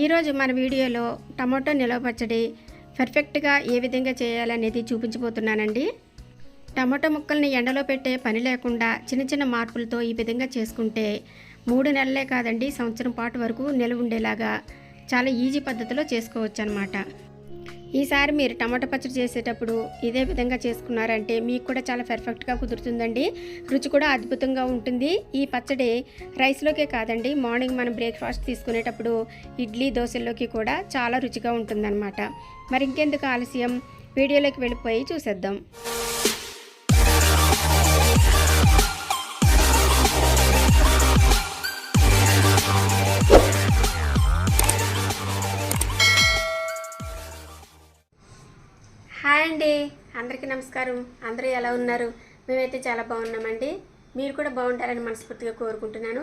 ఈరోజు మన వీడియోలో టమాటో నిలవ పచ్చడి పర్ఫెక్ట్గా ఏ విధంగా చేయాలనేది చూపించబోతున్నానండి. టమాటో ముక్కల్ని ఎండలో పెట్టే పని లేకుండా చిన్న చిన్న మార్పులతో ఈ విధంగా చేసుకుంటే మూడు నెలలే కాదండి సంవత్సరం పాటు వరకు నిలవ ఉండేలాగా చాలా ఈజీ పద్ధతిలో చేసుకోవచ్చు అనమాట ఈసారి మీరు టమాటా పచ్చడి చేసేటప్పుడు ఇదే విధంగా చేసుకున్నారంటే మీకు కూడా చాలా పెర్ఫెక్ట్గా కుదురుతుందండి. రుచి కూడా అద్భుతంగా ఉంటుంది. ఈ పచ్చడి రైస్లోకే కాదండి మార్నింగ్ మనం బ్రేక్ఫాస్ట్ తీసుకునేటప్పుడు ఇడ్లీ దోశల్లోకి కూడా చాలా రుచిగా ఉంటుందన్నమాట. మరి ఇంకెందుకు ఆలస్యం? వీడియోలోకి వెళ్ళిపోయి చూసేద్దాం. అందరికీ నమస్కారం. అందరూ ఎలా ఉన్నారు? మేమైతే చాలా బాగున్నామండి. మీరు కూడా బాగుంటారని మనస్ఫూర్తిగా కోరుకుంటున్నాను.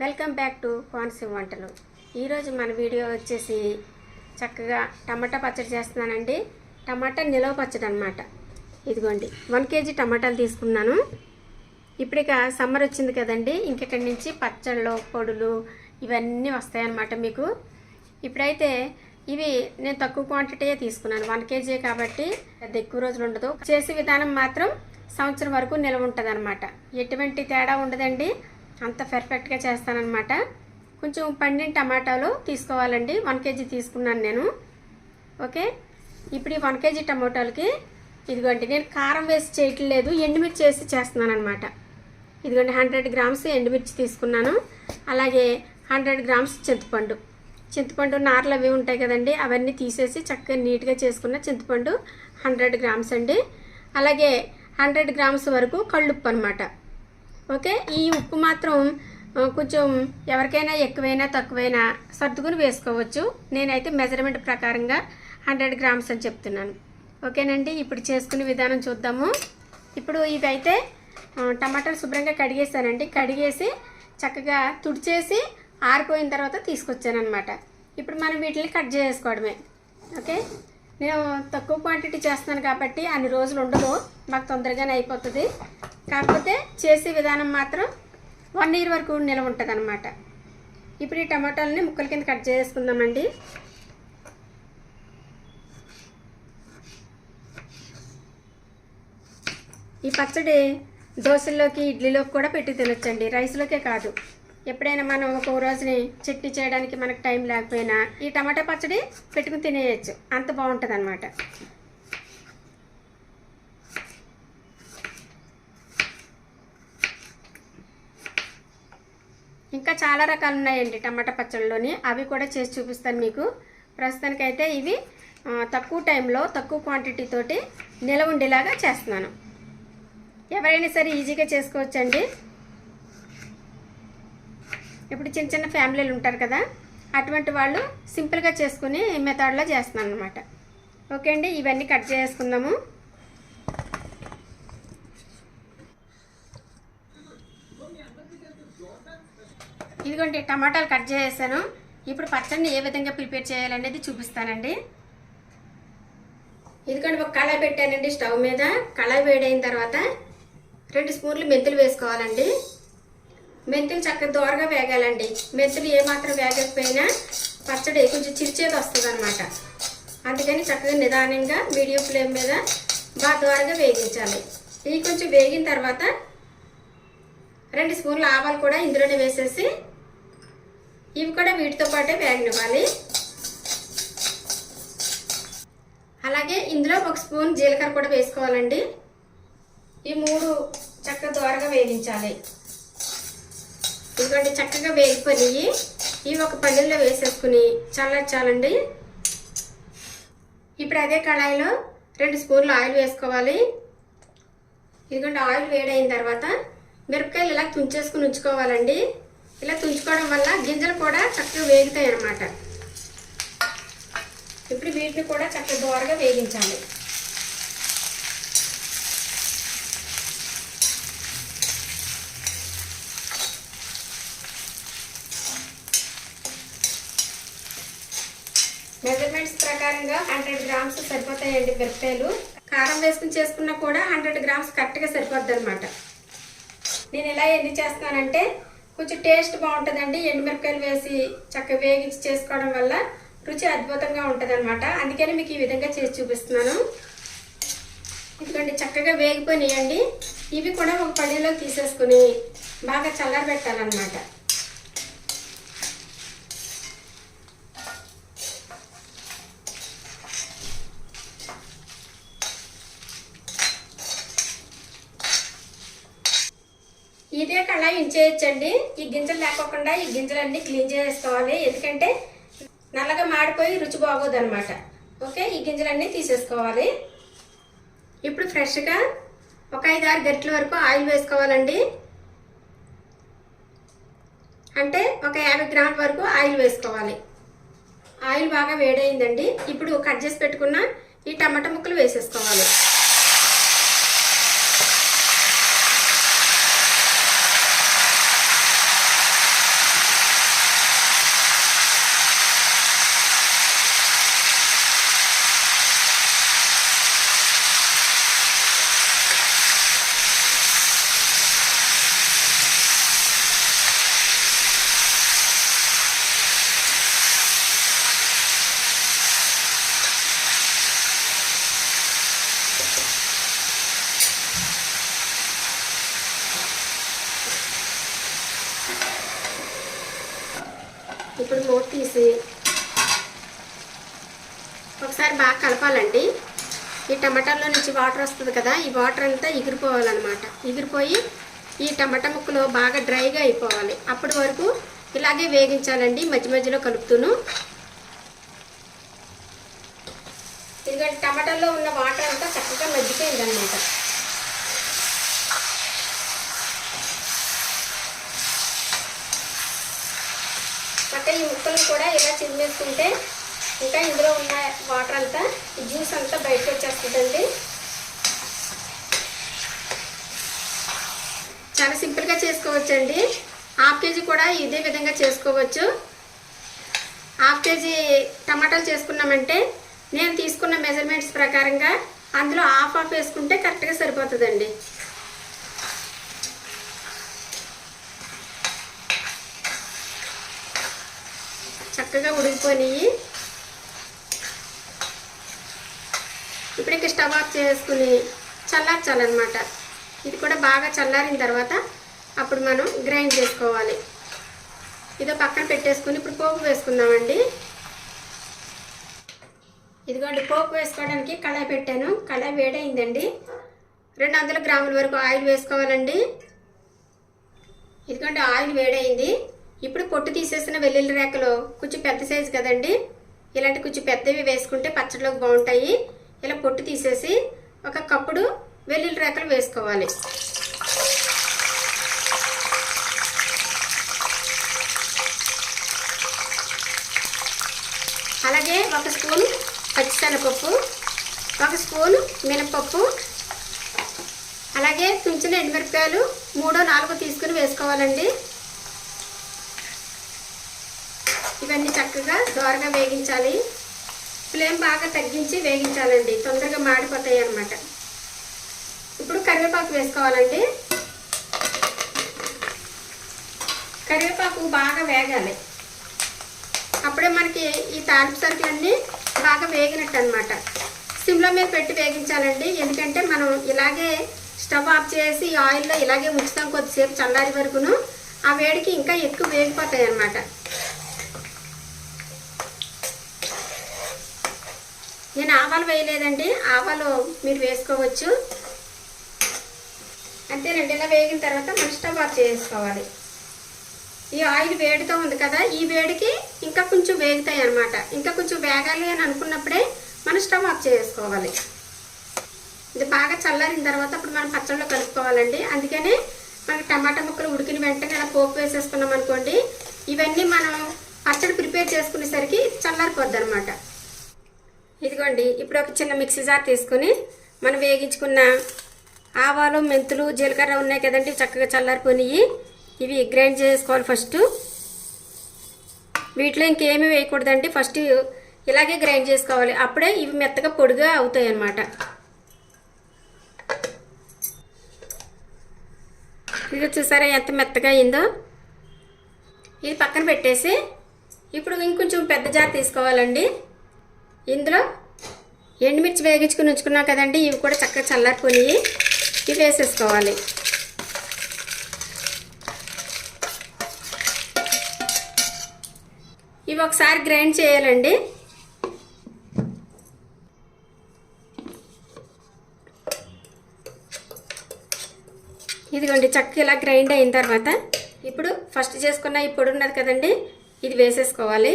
వెల్కమ్ బ్యాక్ టు కోనసీమ వంటలు ఈరోజు మన వీడియో వచ్చేసి చక్కగా టమాటా పచ్చడి చేస్తున్నానండి. టమాటా నిలవ పచ్చడి అనమాట ఇదిగోండి వన్ కేజీ టమాటాలు తీసుకున్నాను. ఇప్పుడు సమ్మర్ వచ్చింది కదండి ఇంకెక్కడి నుంచి పచ్చళ్ళు పొడులు ఇవన్నీ వస్తాయన్నమాట మీకు. ఇప్పుడైతే ఇవి నేను తక్కువ క్వాంటిటీయే తీసుకున్నాను. వన్ కేజీ కాబట్టి పెద్ద ఎక్కువ రోజులు ఉండదు. చేసే విధానం మాత్రం సంవత్సరం వరకు నిల్వ ఉంటుంది అనమాట ఎటువంటి తేడా ఉండదండి. అంత పర్ఫెక్ట్గా చేస్తానన్నమాట. కొంచెం పండిన టమాటాలు తీసుకోవాలండి. వన్ కేజీ తీసుకున్నాను నేను. ఓకే? ఇప్పుడు ఈ వన్ కేజీ టమాటాలకి ఇదిగోండి నేను కారం వేసి చేయట్లేదు. ఎండుమిర్చి వేసి చేస్తున్నాను అనమాట ఇదిగోండి హండ్రెడ్ గ్రామ్స్ ఎండుమిర్చి తీసుకున్నాను. అలాగే హండ్రెడ్ గ్రామ్స్ చింతపండు. చింతపండు నార్లు అవి ఉంటాయి కదండి అవన్నీ తీసేసి చక్కగా నీట్గా చేసుకున్న చింతపండు హండ్రెడ్ గ్రామ్స్ అండి. అలాగే హండ్రెడ్ గ్రామ్స్ వరకు కళ్ళుప్పు అనమాట ఓకే? ఈ ఉప్పు మాత్రం కొంచెం ఎవరికైనా ఎక్కువైనా తక్కువైనా సర్దుకుని వేసుకోవచ్చు. నేనైతే మెజర్మెంట్ ప్రకారంగా హండ్రెడ్ గ్రామ్స్ అని చెప్తున్నాను. ఓకేనండి? ఇప్పుడు చేసుకునే విధానం చూద్దాము. ఇప్పుడు ఇవైతే టమాటాలు శుభ్రంగా కడిగేసానండి. కడిగేసి చక్కగా తుడిచేసి ఆరిపోయిన తర్వాత తీసుకొచ్చాను అనమాట ఇప్పుడు మనం వీటిని కట్ చేసుకోవడమే. ఓకే? నేను తక్కువ క్వాంటిటీ చేస్తున్నాను కాబట్టి అన్ని రోజులు ఉండదు. మాకు తొందరగానే అయిపోతుంది. కాకపోతే చేసే విధానం మాత్రం వన్ ఇయర్ వరకు నిలవ ఉంటుంది అనమాట ఇప్పుడు ఈ టమాటాలని ముక్కల కింద కట్ చేసుకుందామండి. ఈ పచ్చడి దోశల్లోకి ఇడ్లీలోకి కూడా పెట్టి తినొచ్చండి. రైస్లోకే కాదు. ఎప్పుడైనా మనం ఒక రోజుని చట్నీ చేయడానికి మనకు టైం లేకపోయినా ఈ టమాటా పచ్చడి పెట్టుకుని తినేయచ్చు. అంత బాగుంటుంది అనమాట ఇంకా చాలా రకాలు ఉన్నాయండి టమాటా పచ్చళ్ళలోని. అవి కూడా చేసి చూపిస్తాను మీకు. ప్రస్తుతానికైతే ఇవి తక్కువ టైంలో తక్కువ క్వాంటిటీ తోటి నిలవ ఉండేలాగా చేస్తున్నాను. ఎవరైనా సరే ఈజీగా చేసుకోవచ్చండి. ఇప్పుడు చిన్న చిన్న ఫ్యామిలీలు ఉంటారు కదా అటువంటి వాళ్ళు సింపుల్గా చేసుకుని మెథడ్లో చేస్తున్నాను అనమాట ఓకే అండి ఇవన్నీ కట్ చేసుకుందాము. ఇదిగోండి టమాటాలు కట్ చేసేసాను. ఇప్పుడు పచ్చడిని ఏ విధంగా ప్రిపేర్ చేయాలనేది చూపిస్తానండి. ఇదిగోండి ఒక కళాయి పెట్టానండి స్టవ్ మీద. కళాయి వేడైన తర్వాత రెండు స్పూన్లు మెంతులు వేసుకోవాలండి. మెంతులు చక్కగా దోరగా వేగాలండి. మెంతులు ఏమాత్రం వేగకపోయినా పచ్చడి కొంచెం చిరిచేది వస్తుంది అనమాట అందుకని చక్కగా నిదానంగా మీడియం ఫ్లేమ్ మీద బాగా దోరగా వేగించాలి. ఇవి కొంచెం వేగిన తర్వాత రెండు స్పూన్ల ఆవాలు కూడా ఇందులోనే వేసేసి ఇవి కూడా వీటితో పాటే వేగనివ్వాలి. అలాగే ఇందులో ఒక స్పూన్ జీలకర్ర కూడా వేసుకోవాలండి. ఈ మూడు చక్కగా దోరగా వేగించాలి. ఇదిగోండి చక్కగా వేగిపోయి ఇవి ఒక పల్లెల్లో వేసేసుకుని చల్లార్చాలండి ఇప్పుడు అదే కళాయిలో రెండు స్పూన్లు ఆయిల్ వేసుకోవాలి. ఇదిగోండి ఆయిల్ వేడైన తర్వాత మిరపకాయలు ఇలా తుంచేసుకుని ఉంచుకోవాలండి. ఇలా తుంచుకోవడం వల్ల గింజలు కూడా చక్కగా వేగుతాయి అన్నమాట ఇప్పుడు వీటిని కూడా చక్కగా దోరగా వేగించాలి మెజర్మెంట్స్ ప్రకారంగా హండ్రెడ్ గ్రామ్స్ సరిపోతాయండి మిరపకాయలు. కారం వేసుకుని చేసుకున్నా కూడా హండ్రెడ్ గ్రామ్స్ కరెక్ట్గా సరిపోద్ది అనమాట నేను ఇలా ఎన్ని చేస్తానంటే కొంచెం టేస్ట్ బాగుంటుందండి. ఎండుమిరపకాయలు వేసి చక్కగా వేగించి చేసుకోవడం వల్ల రుచి అద్భుతంగా ఉంటుంది అనమాట అందుకని మీకు ఈ విధంగా చేసి చూపిస్తున్నాను. ఇదిగోండి చక్కగా వేగిపోయినాయండి. ఇవి కూడా ఒక పళ్ళెలో తీసేసుకుని బాగా చల్లారబెట్టాలన్నమాట. ఇదే కన్నా ఏం చేయొచ్చండి ఈ గింజలు లేకోకుండా ఈ గింజలన్నీ క్లీన్ చేసుకోవాలి ఎందుకంటే నల్లగా మాడిపోయి రుచి బాగోదు అనమాట ఓకే? ఈ గింజలన్నీ తీసేసుకోవాలి. ఇప్పుడు ఫ్రెష్గా ఒక ఐదు ఆరు గంటల వరకు ఆయిల్ వేసుకోవాలండి. అంటే ఒక యాభై గ్రాముల వరకు ఆయిల్ వేసుకోవాలి. ఆయిల్ బాగా వేడైందండి. ఇప్పుడు కట్ చేసి పెట్టుకున్న ఈ టమాటా ముక్కలు వేసేసుకోవాలి ఇప్పుడు మూత తీసి ఒకసారి బాగా కలపాలండి ఈ టమాటాలో నుంచి వాటర్ వస్తుంది కదా ఈ వాటర్ అంతా ఎగిరిపోవాలన్నమాట. ఎగిరిపోయి ఈ టమాటా ముక్కలు బాగా డ్రైగా అయిపోవాలి. అప్పటి వరకు ఇలాగే వేగించాలండి మధ్య మధ్యలో కలుపుతూను. ఎందుకంటే టమాటాలో ఉన్న వాటర్ అంతా చక్కగా మగ్గిపోయిందన్నమాట. అంటే ఈ ముక్కలు కూడా ఇలా చిరిమేసుకుంటే ఇంకా ఇందులో ఉన్న వాటర్ అంతా జ్యూస్ అంతా బయటకు వచ్చేస్తుందండి. చాలా సింపుల్గా చేసుకోవచ్చండి. హాఫ్ కేజీ కూడా ఇదే విధంగా చేసుకోవచ్చు. హాఫ్ కేజీ టమాటాలు చేసుకున్నామంటే నేను తీసుకున్న మెజర్మెంట్స్ ప్రకారంగా అందులో హాఫ్ హాఫ్ వేసుకుంటే కరెక్ట్గా సరిపోతుందండి. చక్కగా ఉడికిపోయినాయి. ఇప్పుడు ఇంక స్టవ్ ఆఫ్ చేసుకుని చల్లార్చాలన్నమాట. ఇది కూడా బాగా చల్లారిన తర్వాత అప్పుడు మనం గ్రైండ్ చేసుకోవాలి. ఇదో పక్కన పెట్టేసుకుని ఇప్పుడు పోపు వేసుకుందామండి. ఇదిగోండి పోపు వేసుకోవడానికి కళాయి పెట్టాను. కళాయి వేడైందండి. రెండు వందల గ్రాముల వరకు ఆయిల్ వేసుకోవాలండి. ఇదిగోండి ఆయిల్ వేడైంది. ఇప్పుడు పొట్టు తీసేసిన వెల్లుల్లి రేకలు కొంచెం పెద్ద సైజు కదండి. ఇలాంటి కొంచెం పెద్దవి వేసుకుంటే పచ్చడిలోకి బాగుంటాయి. ఇలా పొట్టు తీసేసి ఒక కప్పుడు వెల్లుల్లి రేకలు వేసుకోవాలి. అలాగే ఒక స్పూన్ పచ్చిశనగపప్పు ఒక స్పూన్ మినపప్పు అలాగే తుంచిన ఎండుమిరపకాయలు మూడో నాలుగో తీసుకుని వేసుకోవాలండి. ఇవన్నీ చక్కగా దోరగా వేగించాలి. ఫ్లేమ్ బాగా తగ్గించి వేగించాలండి. తొందరగా మాడిపోతాయి అన్నమాట. ఇప్పుడు కరివేపాకు వేసుకోవాలండి. కరివేపాకు బాగా వేగాలి. అప్పుడే మనకి ఈ తాలింపు సరుకులన్నీ బాగా వేగినట్టు అనమాట సిమ్లో మీద పెట్టి వేగించాలండి. ఎందుకంటే మనం ఇలాగే స్టవ్ ఆఫ్ చేసి ఆయిల్లో ఇలాగే ఉంచుతాం కొద్దిసేపు చల్లారి వరకును. ఆ వేడికి ఇంకా ఎక్కువ వేగిపోతాయి అన్నమాట నేను ఆవాలు వేయలేదండి. ఆవాలు మీరు వేసుకోవచ్చు. అంతేనండి ఇలా వేగిన తర్వాత మనం స్టవ్ ఆఫ్ చేసుకోవాలి ఈ ఆయిల్ వేడితో ఉంది కదా ఈ వేడికి ఇంకా కొంచెం వేగుతాయి అన్నమాట. ఇంకా కొంచెం వేగాలి అని అనుకున్నప్పుడే మనం స్టవ్ ఆఫ్ చేసుకోవాలి ఇది బాగా చల్లారిన తర్వాత అప్పుడు మనం పచ్చళ్ళలో కలుపుకోవాలండి. అందుకనే మనకి టమాటా ముక్కలు ఉడికిన వెంటనే ఇలా పోపు వేసేసుకున్నాం అనుకోండి ఇవన్నీ మనం పచ్చడి ప్రిపేర్ చేసుకునేసరికి చల్లారిపోద్ది అనమాట ఇదిగోండి ఇప్పుడు ఒక చిన్న మిక్సీ జార్ తీసుకొని మనం వేగించుకున్న ఆవాలు మెంతులు జీలకర్ర ఉన్నాయి కదండి చక్కగా చల్లారిపోయినాయి. ఇవి గ్రైండ్ చేసుకోవాలి ఫస్ట్. వీటిలో ఇంకేమీ వేయకూడదండి. ఫస్ట్ ఇలాగే గ్రైండ్ చేసుకోవాలి. అప్పుడే ఇవి మెత్తగా పొడిగా అవుతాయి అన్నమాట. ఇది చూసారా ఎంత మెత్తగా అయిందో? ఇది పక్కన పెట్టేసి ఇప్పుడు ఇంకొంచెం పెద్ద జార్ తీసుకోవాలండి. ఇందులో ఎండుమిర్చి వేగించుకుని ఉంచుకున్నాం కదండి ఇవి కూడా చక్కగా చల్లారిపోయి ఇవి వేసేసుకోవాలి ఇవి ఒకసారి గ్రైండ్ చేయాలండి. ఇదిగోండి చక్క ఇలా గ్రైండ్ అయిన తర్వాత ఇప్పుడు ఫస్ట్ చేసుకున్న ఈ పొడి ఉన్నది కదండి ఇది వేసేసుకోవాలి.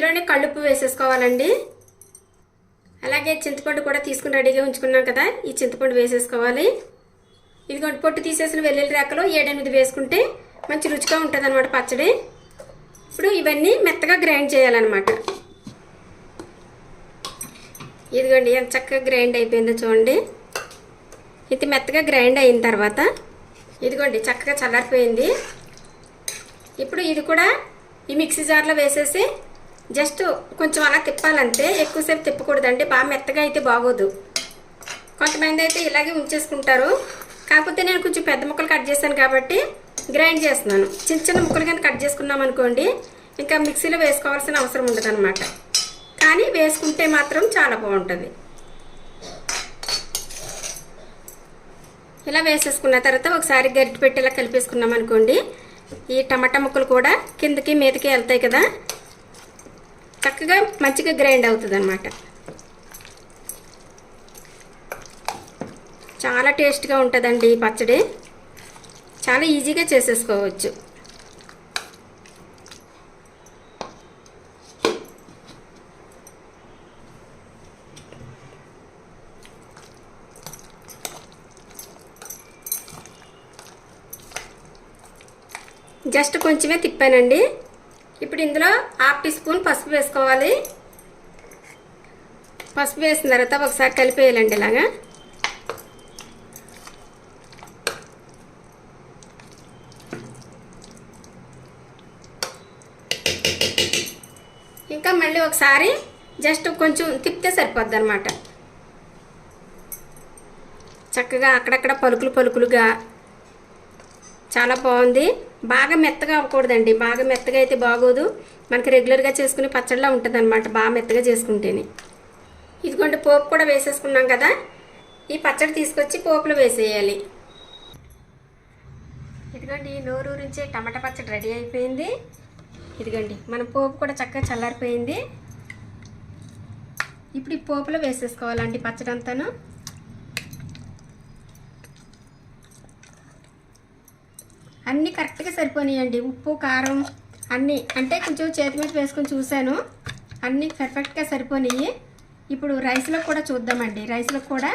ఇందులోనే కళ్ళుప్పు వేసేసుకోవాలండి. అలాగే చింతపండు కూడా తీసుకుని రెడీగా ఉంచుకున్నాం కదా ఈ చింతపండు వేసేసుకోవాలి. ఇదిగోండి పొట్టు తీసేసిన వెల్లుల్లి రేకలో ఏడెనిమిది వేసుకుంటే మంచి రుచిగా ఉంటుంది అనమాట పచ్చడి. ఇప్పుడు ఇవన్నీ మెత్తగా గ్రైండ్ చేయాలన్నమాట. ఇదిగోండి ఎంత చక్కగా గ్రైండ్ అయిపోయిందో చూడండి. ఇది మెత్తగా గ్రైండ్ అయిన తర్వాత ఇదిగోండి చక్కగా చల్లారిపోయింది. ఇప్పుడు ఇది కూడా ఈ మిక్సీ జార్లో వేసేసి జస్ట్ కొంచెం అలా తిప్పాలంతే ఎక్కువసేపు తిప్పకూడదండి. బాగా మెత్తగా అయితే బాగోదు. కొంతమంది అయితే ఇలాగే ఉంచేసుకుంటారు. కాకపోతే నేను కొంచెం పెద్ద ముక్కలు కట్ చేశాను కాబట్టి గ్రైండ్ చేస్తున్నాను. చిన్న చిన్న ముక్కలు కానీ కట్ చేసుకున్నాం అనుకోండి ఇంకా మిక్సీలో వేసుకోవాల్సిన అవసరం ఉండదు కానీ వేసుకుంటే మాత్రం చాలా బాగుంటుంది. ఇలా వేసేసుకున్న తర్వాత ఒకసారి గరిటె పెట్టి ఇలా కలిపేసుకున్నాం అనుకోండి ఈ టమాటా ముక్కలు కూడా కిందకి మీదకి వెళ్తాయి కదా. చక్కగా మంచిగా గ్రైండ్ అవుతుంది అనమాట చాలా టేస్ట్గా ఉంటుందండి ఈ పచ్చడి. చాలా ఈజీగా చేసేసుకోవచ్చు. జస్ట్ కొంచెమే తిప్పానండి. ఇప్పుడు ఇందులో హాఫ్ టీ స్పూన్ పసుపు వేసుకోవాలి. పసుపు వేసిన తర్వాత ఒకసారి కలిపేయాలండి ఇలాగా. ఇంకా మళ్ళీ ఒకసారి జస్ట్ కొంచెం తిప్పితే సరిపోద్ది అనమాట చక్కగా అక్కడక్కడ పలుకులు పలుకులుగా చాలా బాగుంది. బాగా మెత్తగా అవ్వకూడదండి. బాగా మెత్తగా అయితే బాగోదు. మనకి రెగ్యులర్గా చేసుకునే పచ్చడిలా ఉంటుంది అనమాట బాగా మెత్తగా చేసుకుంటేనే. ఇదిగోండి పోపు కూడా వేసేసుకున్నాం కదా. ఈ పచ్చడి తీసుకొచ్చి పోపులో వేసేయాలి. ఇదిగోండి నోరూరించే టమాటా పచ్చడి రెడీ అయిపోయింది. ఇదిగోండి మన పోపు కూడా చక్కగా చల్లారిపోయింది. ఇప్పుడు ఈ పోపులో వేసేసుకోవాలండి పచ్చడి అంతాను అన్నీ కరెక్ట్గా సరిపోయినాయండి ఉప్పు కారం అన్నీ అంటే కొంచెం చేతి మీద వేసుకొని చూశాను. అన్నీ పర్ఫెక్ట్గా సరిపోయినాయి ఇప్పుడు రైస్లో కూడా చూద్దామండి. రైస్లో కూడా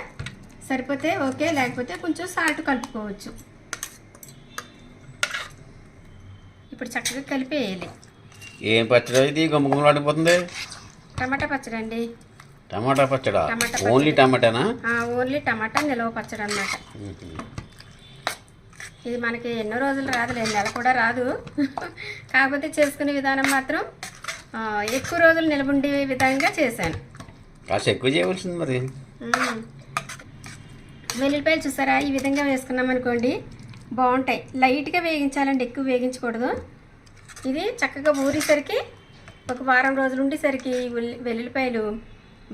సరిపోతే ఓకే లేకపోతే కొంచెం సాల్ట్ కలుపుకోవచ్చు. ఇప్పుడు చక్కగా కలిపేయాలి. ఏం పచ్చడి ఇది? గుమ్మగుమ్మలాడిపోతుంది టమాటా పచ్చడి అండి. టమాటా పచ్చడా? టమాటా ఓన్లీ టమాటానా? ఓన్లీ టమాటా నిలవ పచ్చడి అన్నమాట. ఇది మనకి ఎన్నో రోజులు రాదులే నెల కూడా రాదు. కాకపోతే చేసుకునే విధానం మాత్రం ఎక్కువ రోజులు నిలబుండే విధంగా చేశాను. కాస్త ఎక్కువ చేయవలసింది మరి. వెల్లుల్లిపాయలు చూసారా? ఈ విధంగా వేసుకున్నాం అనుకోండి బాగుంటాయి. లైట్గా వేగించాలండి ఎక్కువ వేగించకూడదు ఇది చక్కగా ఊరేసరికి ఒక వారం రోజులు ఉండేసరికి వెల్లుల్లిపాయలు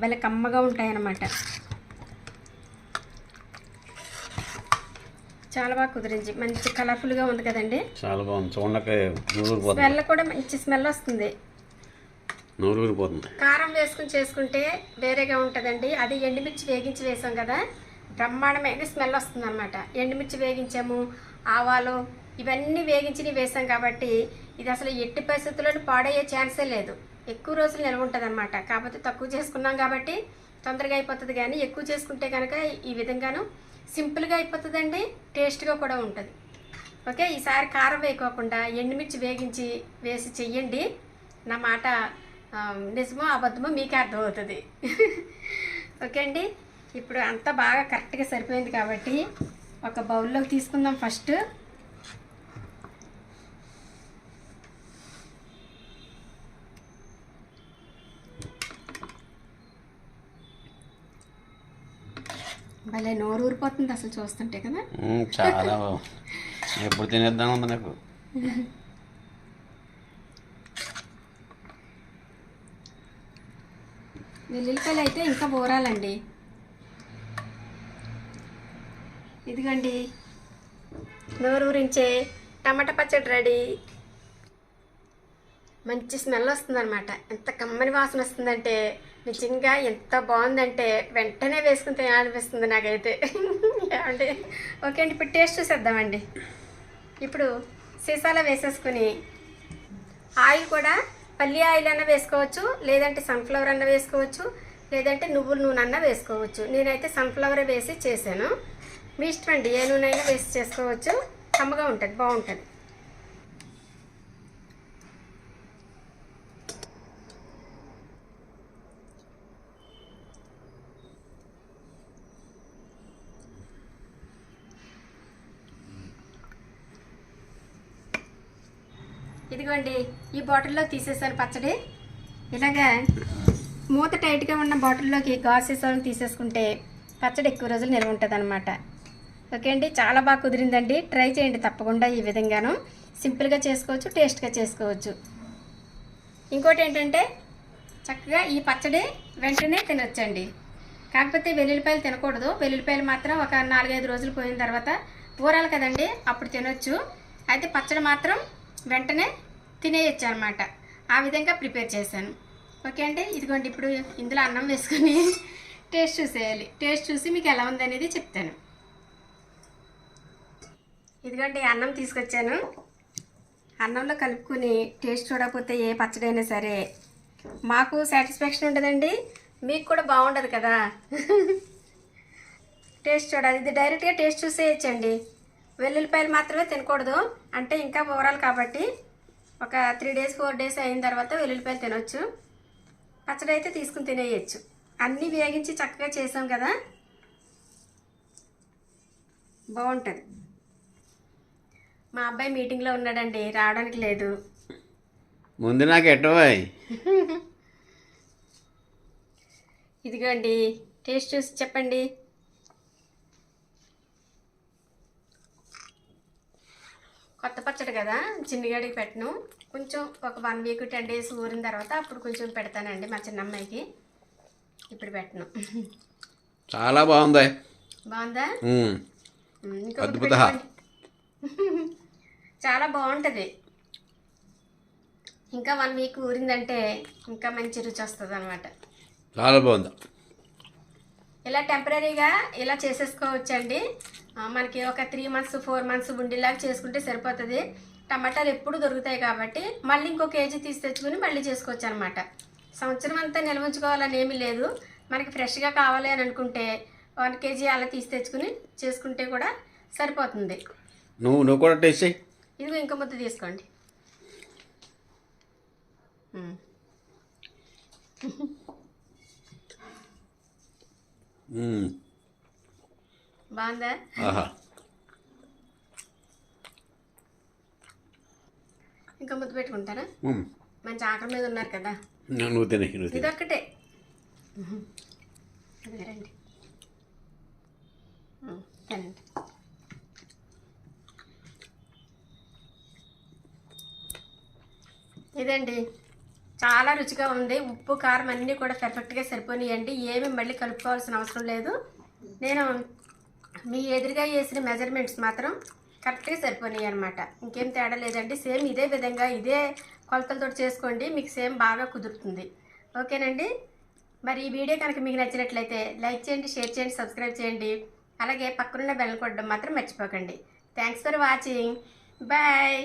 భలే కమ్మగా ఉంటాయి చాలా బాగా కుదిరించి మంచి కలర్ఫుల్గా ఉంది కదండి. చాలా బాగుంది. చూడక స్మెల్ కూడా మంచి స్మెల్ వస్తుంది. నూరూరిపోతుంది. కారం వేసుకుని చేసుకుంటే వేరేగా ఉంటుందండి. అది ఎండుమిర్చి వేగించి వేసాం కదా బ్రహ్మాండమైన స్మెల్ వస్తుంది అనమాట ఎండుమిర్చి వేగించాము ఆవాలు ఇవన్నీ వేగించి వేసాం కాబట్టి ఇది అసలు ఎట్టి పరిస్థితుల్లో పాడయ్యే ఛాన్సే లేదు. ఎక్కువ రోజులు నిల్వ ఉంటుంది అనమాట కాకపోతే తక్కువ చేసుకున్నాం కాబట్టి తొందరగా అయిపోతుంది. కానీ ఎక్కువ చేసుకుంటే కనుక ఈ విధంగాను సింపుల్గా అయిపోతుందండి టేస్ట్గా కూడా ఉంటుంది. ఓకే ఈసారి కారం వేయకోకుండా ఎండుమిర్చి వేగించి వేసి చెయ్యండి. నా మాట నిజమో అబద్ధమో మీకే అర్థమవుతుంది. ఓకే అండి ఇప్పుడు అంతా బాగా కరెక్ట్గా సరిపోయింది కాబట్టి ఒక బౌల్లోకి తీసుకుందాం ఫస్ట్. భలే నోరు ఊరిపోతుంది అసలు చూస్తుంటే కదా. చాలా. ఎప్పుడు తినేద్దాం ఉంది నాకు. వెల్లుల్లిపాయలు అయితే ఇంకా ఊరాలండి ఇదిగోండి. నోరు ఊరించే టమాటా పచ్చడి రెడీ. మంచి స్మెల్ వస్తుందన్నమాట. ఎంత కమ్మని వాసన వస్తుందంటే. నిజంగా ఎంత బాగుందంటే వెంటనే వేసుకుని తినాలనిపిస్తుంది నాకైతే. ఏమంటే ఓకే అండి ఇప్పుడు టేస్ట్ చూసేద్దామండి. ఇప్పుడు సీసాలో వేసేసుకుని ఆయిల్ కూడా పల్లి ఆయిల్ అన్న వేసుకోవచ్చు లేదంటే సన్ఫ్లవర్ అన్న వేసుకోవచ్చు లేదంటే నువ్వుల నూనె అన్న వేసుకోవచ్చు. నేనైతే సన్ఫ్లవర్ వేసి చేశాను. మీ ఇష్టం అండి ఏ నూనె అయినా వేసి చేసుకోవచ్చు. కమ్మగా ఉంటుంది బాగుంటుంది. ఇదిగోండి ఈ బాటిల్లో తీసేసాను పచ్చడి. ఇలాగా మూత టైట్గా ఉన్న బాటిల్లోకి గాజు సీసాలను తీసేసుకుంటే పచ్చడి ఎక్కువ రోజులు నిల్వ ఉంటుంది అనమాట ఓకే అండి చాలా బాగా కుదిరిందండి. ట్రై చేయండి తప్పకుండా ఈ విధంగాను. సింపుల్గా చేసుకోవచ్చు టేస్ట్గా చేసుకోవచ్చు. ఇంకోటి ఏంటంటే చక్కగా ఈ పచ్చడి వెంటనే తినొచ్చండి. కాకపోతే వెల్లుల్లిపాయలు తినకూడదు. వెల్లుల్లిపాయలు మాత్రం ఒక నాలుగైదు రోజులు పోయిన తర్వాత ఊరాలి కదండి అప్పుడు తినొచ్చు. అయితే పచ్చడి మాత్రం వెంటనే తినేయచ్చు అనమాట ఆ విధంగా ప్రిపేర్ చేశాను. ఓకే అండి ఇదిగోండి ఇప్పుడు ఇందులో అన్నం వేసుకొని టేస్ట్ చూసేయాలి. టేస్ట్ చూసి మీకు ఎలా ఉందనేది చెప్తాను. ఇదిగోండి అన్నం తీసుకొచ్చాను. అన్నంలో కలుపుకుని టేస్ట్ చూడకపోతే ఏ పచ్చడైనా సరే మాకు సాటిస్ఫాక్షన్ ఉండదండి. మీకు కూడా బాగుండదు కదా. టేస్ట్ చూడాలి. ఇది డైరెక్ట్గా టేస్ట్ చూసేయచ్చండి. వెల్లుల్లిపాయలు మాత్రమే తినకూడదు. అంటే ఇంకా ఊరాలి కాబట్టి ఒక త్రీ డేస్ ఫోర్ డేస్ అయిన తర్వాత వెల్లుల్లిపాయలు తినొచ్చు. పచ్చడి అయితే తీసుకుని తినేయచ్చు. అన్నీ వేగించి చక్కగా చేసాం కదా? బాగుంటుంది. మా అబ్బాయి మీటింగ్లో ఉన్నాడండి రావడానికి లేదు. ముందు నాకు ఎట్టవాయ్ ఇదిగోండి టేస్ట్ చూసి చెప్పండి. కొత్త పచ్చడి కదా చిన్నగాడికి పెట్టను. కొంచెం ఒక వన్ వీక్ టెన్ డేస్ ఊరిన తర్వాత అప్పుడు కొంచెం పెడతానండి మా చిన్న అమ్మాయికి ఇప్పుడు పెట్టను. చాలా బాగుంది. బాగుందా? అద్భుత. చాలా బాగుంటుంది. ఇంకా వన్ వీక్ ఊరిందంటే ఇంకా మంచి రుచి వస్తుంది అనమాట చాలా బాగుంది. ఇలా టెంపరీగా ఇలా చేసేసుకోవచ్చండి. మనకి ఒక త్రీ మంత్స్ ఫోర్ మంత్స్ ఉండిలాగా చేసుకుంటే సరిపోతుంది. టమాటాలు ఎప్పుడు దొరుకుతాయి కాబట్టి మళ్ళీ ఇంకో కేజీ తీసి తెచ్చుకుని మళ్ళీ చేసుకోవచ్చు అనమాట సంవత్సరం అంతా నిల్వ ఉంచుకోవాలని ఏమీ లేదు. మనకి ఫ్రెష్గా కావాలి అని అనుకుంటే వన్ కేజీ అలా తీసి తెచ్చుకుని చేసుకుంటే కూడా సరిపోతుంది. నువ్వు నువ్వు కూడా టేస్ట్ ఇదిగో ఇంకో ముద్ద తీసుకోండి. బాగుందా? ఇంకో ముద్ద పెట్టుకుంటారా. మంచి ఆకలి మీద ఉన్నారు కదా. నువ్వు తినే నువ్వు ఇదొక్కటే. రండి తినండి. ఇదండి చాలా రుచిగా ఉంది. ఉప్పు కారం అన్నీ కూడా పెర్ఫెక్ట్గా సరిపోయినాయండి ఏమి మళ్ళీ కలుపుకోవాల్సిన అవసరం లేదు. నేను మీ ఎదురుగా వేసిన మెజర్మెంట్స్ మాత్రం కరెక్ట్గా సరిపోయినాయి అనమాట ఇంకేం తేడా లేదండి. సేమ్ ఇదే విధంగా ఇదే కొలతలతో చేసుకోండి. మీకు సేమ్ బాగా కుదురుతుంది. ఓకేనండి? మరి ఈ వీడియో కనుక మీకు నచ్చినట్లయితే లైక్ చేయండి షేర్ చేయండి సబ్స్క్రైబ్ చేయండి. అలాగే పక్కనున్న బెల్ కొట్టడం మాత్రం మర్చిపోకండి. Thanks for watching bye